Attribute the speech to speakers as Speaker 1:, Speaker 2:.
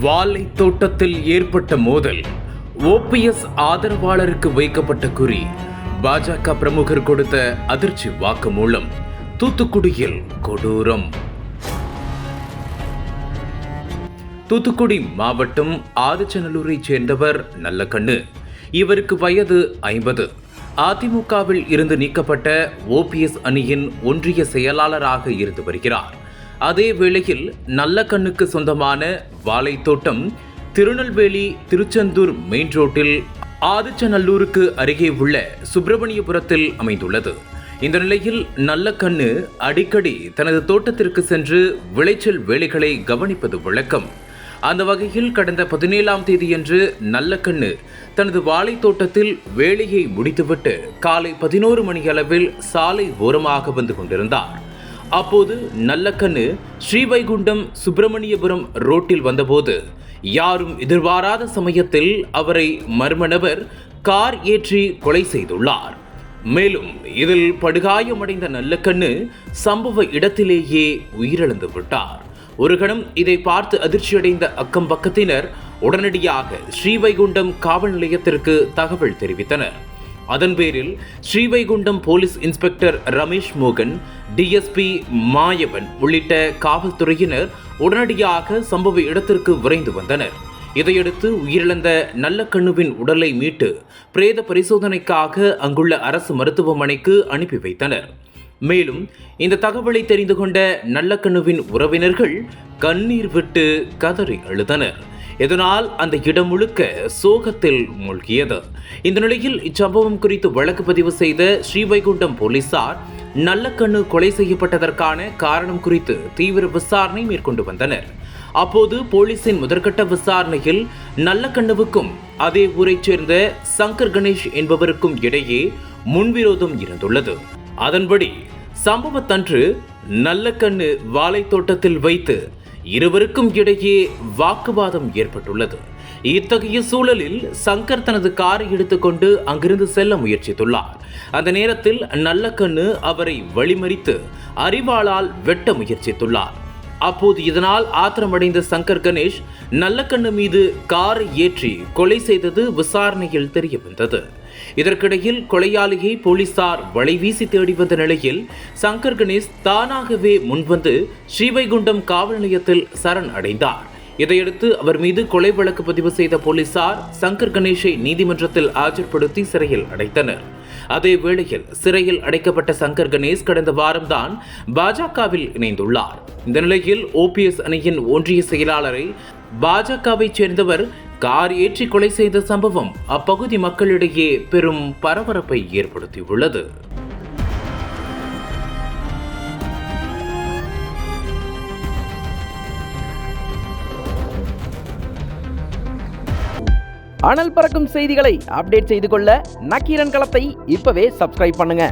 Speaker 1: வாழை தோட்டத்தில் ஏற்பட்ட மோதல். ஓபிஎஸ் ஆதரவாளருக்கு வைக்கப்பட்ட குறி. பாஜக பிரமுகர் கொடுத்த அதிர்ச்சி வாக்குமூலம் தூத்துக்குடியில் கொடூரம். தூத்துக்குடி மாவட்டம் ஆதிச்சநல்லூரைச் சேர்ந்தவர் நல்லக்கண்ணு. இவருக்கு வயது ஐம்பது. அதிமுகவில் இருந்து நீக்கப்பட்ட ஓபிஎஸ் அணியின் ஒன்றிய செயலாளராக இருந்து வருகிறார். அதே வேளையில் நல்லக்கண்ணுக்கு சொந்தமான வாழைத்தோட்டம் திருநெல்வேலி திருச்செந்தூர் மெயின் ரோட்டில் ஆதிச்சநல்லூருக்கு அருகே உள்ள சுப்பிரமணியபுரத்தில் அமைந்துள்ளது. இந்த நிலையில் நல்லக்கண்ணு அடிக்கடி தனது தோட்டத்திற்கு சென்று விளைச்சல் வேலைகளை கவனிப்பது வழக்கம். அந்த வகையில் கடந்த பதினேழாம் தேதியன்று நல்லக்கண்ணு தனது வாழைத்தோட்டத்தில் வேலையை முடித்துவிட்டு காலை பதினோரு மணி அளவில் சாலை ஓரமாக வந்து கொண்டிருந்தார். அப்போது நல்லக்கண்ணு ஸ்ரீவைகுண்டம் சுப்பிரமணியபுரம் ரோட்டில் வந்தபோது யாரும் எதிர்பாராத சமயத்தில் அவரை மர்ம நபர் கார் ஏற்றி கொலை செய்துள்ளார். மேலும் இதில் படுகாயமடைந்த நல்லக்கண்ணு சம்பவ இடத்திலேயே உயிரிழந்து விட்டார். ஒரு கணம் இதை பார்த்து அதிர்ச்சியடைந்த அக்கம் பக்கத்தினர் உடனடியாக ஸ்ரீவைகுண்டம் காவல் நிலையத்திற்கு தகவல் தெரிவித்தனர். அதன் பேரில் ஸ்ரீவைகுண்டம் போலீஸ் இன்ஸ்பெக்டர் ரமேஷ் மோகன் டிஎஸ்பி மாயவன் உள்ளிட்ட காவல்துறையினர் உடனடியாக சம்பவ இடத்திற்கு விரைந்து வந்தனர். இதையடுத்து உயிரிழந்த நல்லக்கண்ணுவின் உடலை மீட்டு பிரேத பரிசோதனைக்காக அங்குள்ள அரசு மருத்துவமனைக்கு அனுப்பி வைத்தனர். மேலும் இந்த தகவலை தெரிந்து கொண்ட நல்லக்கண்ணுவின் உறவினர்கள் கண்ணீர் விட்டு கதறி அழுதனர். இதனால் அந்த இடம் முழுக்க சோகத்தில் மூழ்கியது. இந்த நிலையில் இச்சம்பவம் குறித்து வழக்கு பதிவு செய்த ஸ்ரீவைகுண்டம் போலீசார் நல்லக்கண்ணு கொலை செய்யப்பட்டதற்கான காரணம் குறித்து தீவிர விசாரணை மேற்கொண்டு வந்தனர். அப்போது போலீசின் முதற்கட்ட விசாரணையில் நல்லக்கண்ணுவுக்கும் அதே ஊரைச் சேர்ந்த சங்கர் கணேஷ் என்பவருக்கும் இடையே முன்விரோதம் இருந்துள்ளது. அதன்படி சம்பவத்தன்று நல்லக்கண்ணு கண்ணு வாழைத்தோட்டத்தில் வைத்து இருவருக்கும் இடையே வாக்குவாதம் ஏற்பட்டுள்ளது. இத்தகைய சூழலில் சங்கர் தனது காரை எடுத்துக்கொண்டு அங்கிருந்து செல்ல முயற்சித்துள்ளார். அந்த நேரத்தில் நல்லக்கண்ணு அவரை வழிமறித்து அறிவாளால் வெட்ட முயற்சித்துள்ளார். அப்போது இதனால் ஆத்திரமடைந்த சங்கர் கணேஷ் நல்லக்கண்ணு மீது காரை ஏற்றி கொலை செய்தது விசாரணையில் தெரிய வந்தது இதற்கிடையில் கொலையாளியை போலீசார் வலைவீசி தேடி வந்த நிலையில் சங்கர் கணேஷ் தானாகவே முன்வந்து ஸ்ரீவைகுண்டம் காவல் நிலையத்தில் சரண் அடைந்தார். இதையடுத்து அவர் மீது கொலை வழக்கு பதிவு செய்த போலீசார் சங்கர் கணேஷை நீதிமன்றத்தில் ஆஜர்படுத்தி சிறையில் அடைத்தனர். அதே வேளையில் சிறையில் அடைக்கப்பட்ட சங்கர் கணேஷ் கடந்த வாரம்தான் பாஜகவில் இணைந்துள்ளார். இந்த நிலையில் ஓபிஎஸ் அணியின் ஒன்றிய செயலாளரை பாஜகவைச் சேர்ந்தவர் கார் ஏற்றி கொலை செய்த சம்பவம் அப்பகுதி மக்களிடையே பெரும் பரபரப்பை ஏற்படுத்தியுள்ளது.
Speaker 2: அனல் பறக்கும் செய்திகளை அப்டேட் செய்து கொள்ள நக்கீரன் களத்தை இப்பவே சப்ஸ்கிரைப் பண்ணுங்க.